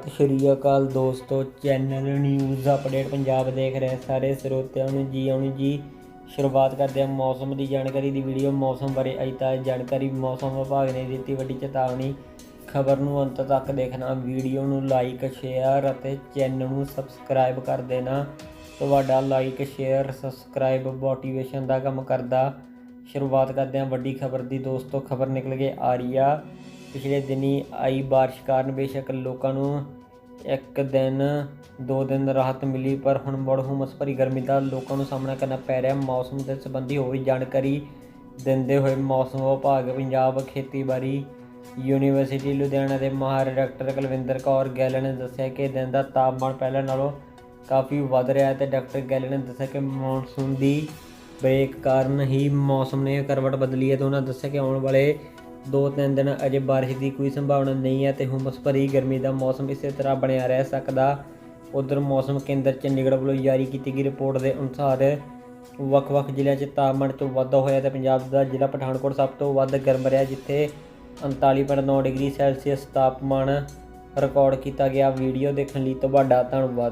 ਸਤਿ ਸ਼੍ਰੀ ਅਕਾਲ ਦੋਸਤੋ channel news update Punjab ਦੇਖ ਰਹੇ ਸਾਰੇ ਸਰੋਤਿਆਂ ਨੂੰ ਜੀ ਆਉਣੀ ਜੀ। ਸ਼ੁਰੂਆਤ ਕਰਦੇ ਹਾਂ ਮੌਸਮ ਦੀ ਜਾਣਕਾਰੀ ਦੀ ਵੀਡੀਓ ਮੌਸਮ ਬਾਰੇ ਅਜ ਤਾਂ ਜਾਣਕਾਰੀ ਮੌਸਮ ਵਿਭਾਗ ਨੇ ਦਿੱਤੀ ਵੱਡੀ ਚੇਤਾਵਨੀ। ਖਬਰ ਨੂੰ ਅੰਤ ਤੱਕ ਦੇਖਣਾ ਵੀਡੀਓ ਨੂੰ ਲਾਈਕ ਸ਼ੇਅਰ ਅਤੇ ਚੈਨਲ ਨੂੰ ਸਬਸਕ੍ਰਾਈਬ ਕਰ ਦੇਣਾ। ਤੁਹਾਡਾ ਲਾਈਕ ਸ਼ੇਅਰ ਸਬਸਕ੍ਰਾਈਬ ਮੋਟੀਵੇਸ਼ਨ ਦਾ ਕੰਮ ਕਰਦਾ। ਸ਼ੁਰੂਆਤ ਕਰਦੇ ਹਾਂ ਵੱਡੀ ਖਬਰ ਦੀ। ਦੋਸਤੋ, ਖਬਰ ਨਿਕਲ ਕੇ ਆ ਰਹੀ ਆ ਪਿਛਲੇ ਦਿਨੀ ਆਈ ਬਾਰਿਸ਼ ਕਾਰਨ ਬੇਸ਼ੱਕ ਲੋਕਾਂ ਨੂੰ ਇੱਕ ਦਿਨ, ਦੋ ਦਿਨ ਰਾਹਤ ਮਿਲੀ, ਪਰ ਹੁਣ ਮੁੜ ਹੁਮਸ ਭਰੀ ਗਰਮੀ ਦਾ ਲੋਕਾਂ ਨੂੰ ਸਾਹਮਣਾ ਕਰਨਾ ਪੈ ਰਿਹਾ। ਮੌਸਮ ਦੇ ਸੰਬੰਧੀ ਹੋਈ ਜਾਣਕਾਰੀ ਦਿੰਦੇ ਹੋਏ ਮੌਸਮ ਵਿਭਾਗ ਪੰਜਾਬ ਖੇਤੀਬਾੜੀ ਯੂਨੀਵਰਸਿਟੀ ਲੁਧਿਆਣਾ ਦੇ ਮਾਹਰ ਡਾਕਟਰ ਕੁਲਵਿੰਦਰ ਕੌਰ ਗੈਲ ਨੇ ਦੱਸਿਆ ਕਿ ਦਿਨ ਦਾ ਤਾਪਮਾਨ ਪਹਿਲਾਂ ਨਾਲੋਂ ਕਾਫੀ ਵੱਧ ਰਿਹਾ ਹੈ ਤੇ ਡਾਕਟਰ ਗੈਲ ਨੇ ਦੱਸਿਆ ਕਿ ਮੌਨਸੂਨ ਦੀ ਬ੍ਰੇਕ ਕਾਰਨ ਹੀ ਮੌਸਮ ਨੇ ਕਰਵਟ ਬਦਲੀ ਹੈ ਤੇ ਉਹਨਾਂ ਦੱਸਿਆ ਕਿ ਆਉਣ ਵਾਲੇ ਦੋ ਤਿੰਨ ਦਿਨ ਅਜੇ ਬਾਰਿਸ਼ ਦੀ ਕੋਈ ਸੰਭਾਵਨਾ ਨਹੀਂ ਹੈ ਤੇ ਹੁਮਸ ਭਰੀ ਗਰਮੀ ਦਾ ਮੌਸਮ ਇਸੇ ਤਰ੍ਹਾਂ ਬਣਿਆ ਰਹਿ ਸਕਦਾ। ਉਧਰ ਮੌਸਮ ਕੇਂਦਰ ਚੰਡੀਗੜ੍ਹ ਵੱਲੋਂ ਜਾਰੀ ਕੀਤੀ ਗਈ ਰਿਪੋਰਟ ਦੇ ਅਨੁਸਾਰ ਵੱਖ-ਵੱਖ ਜ਼ਿਲ੍ਹਿਆਂ 'ਚ ਤਾਪਮਾਨ 'ਚ ਵਾਧਾ ਹੋਇਆ ਤੇ ਪੰਜਾਬ ਦਾ ਜ਼ਿਲ੍ਹਾ ਪਠਾਨਕੋਟ ਸਭ ਤੋਂ ਵੱਧ ਗਰਮ ਰਿਹਾ, ਜਿੱਥੇ 39.9 ਡਿਗਰੀ ਸੈਲਸੀਅਸ ਤਾਪਮਾਨ ਰਿਕਾਰਡ ਕੀਤਾ ਗਿਆ। ਵੀਡੀਓ ਦੇਖਣ ਲਈ ਤੁਹਾਡਾ ਧੰਨਵਾਦ।